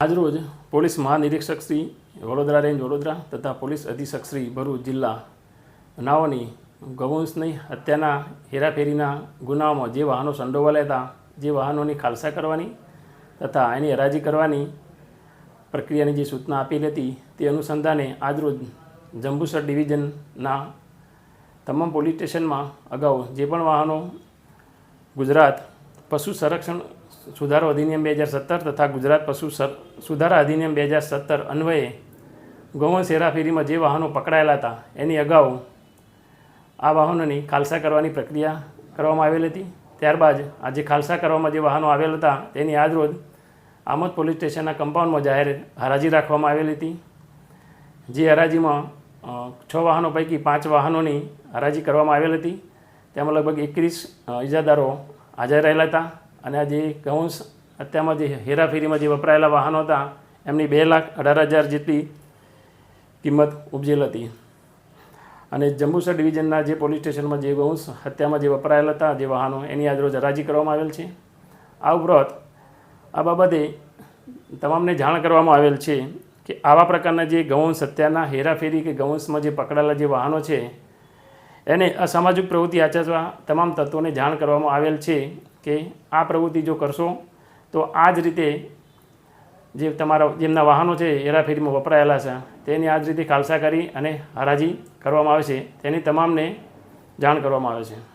આજરોજ પોલીસ મહાનિરીક્ષક શ્રી વડોદરા રેન્જ વડોદરા તથા પોલીસ અધિક્ષક શ્રી ભરૂચ જિલ્લા નાઓની ગૌવંશની હત્યાના હેરાફેરીના ગુનાઓમાં જે વાહનો સંડોવાયેલા હતા, જે વાહનોની ખાલસા કરવાની તથા એની હરાજી કરવાની પ્રક્રિયાની જે સૂચના આપેલી હતી, તે અનુસંધાને આજરોજ જંબુસર ડિવિઝનના તમામ પોલીસ સ્ટેશનમાં અગાઉ જે પણ વાહનો ગુજરાત પશુ સંરક્ષણ સુધારો અધિનિયમ બે હજાર સત્તર તથા ગુજરાત પશુ સુધારા અધિનિયમ બે હજાર સત્તર અન્વયે ગૌવંશ હેરાફેરીમાં જે વાહનો પકડાયેલા હતા, એની અગાઉ આ વાહનોની ખાલસા કરવાની પ્રક્રિયા કરવામાં આવેલી હતી. ત્યારબાદ આજે ખાલસા કરવામાં જે વાહનો આવેલ હતા, તેની આજરોજ આમોદ પોલીસ સ્ટેશનના કમ્પાઉન્ડમાં જાહેર હરાજી રાખવામાં આવેલી હતી. જે હરાજીમાં છ વાહનો પૈકી પાંચ વાહનોની હરાજી કરવામાં આવેલ હતી. તેમાં લગભગ એકવીસ ઇજાદારો હાજર રહેલા હતા. અને આ જે ગૌંસ હત્યામાં જે હેરાફેરીમાં જે વપરાયેલા વાહનો હતા, એમની બે લાખ અઢાર હજાર જેટલી કિંમત ઉપજેલ હતી. અને જંબુસર ડિવિઝનના જે પોલીસ સ્ટેશનમાં જે ગૌંસ હત્યામાં જે વપરાયેલા હતા, જે વાહનો, એની આજરોજ હરાજી કરવામાં આવેલ છે. આ ઉપરાંત આ બાબતે તમામને જાણ કરવામાં આવેલ છે કે આવા પ્રકારના જે ગૌવંશ હત્યાના હેરાફેરી કે ગૌવંશમાં જે પકડાયેલા જે વાહનો છે, એને અસામાજિક પ્રવૃત્તિ આચરવા તમામ તત્વોને જાણ કરવામાં આવેલ છે. કે આ પ્રવૃત્તિ જો કરશો, તો આ જ રીતે જે તમારા જેમના વાહનો છે, હેરાફેરીમાં વપરાયેલા છે, તેની આ જ રીતે ખાલસા કરી અને હરાજી કરવામાં આવે છે. તેની તમામને જાણ કરવામાં આવે છે.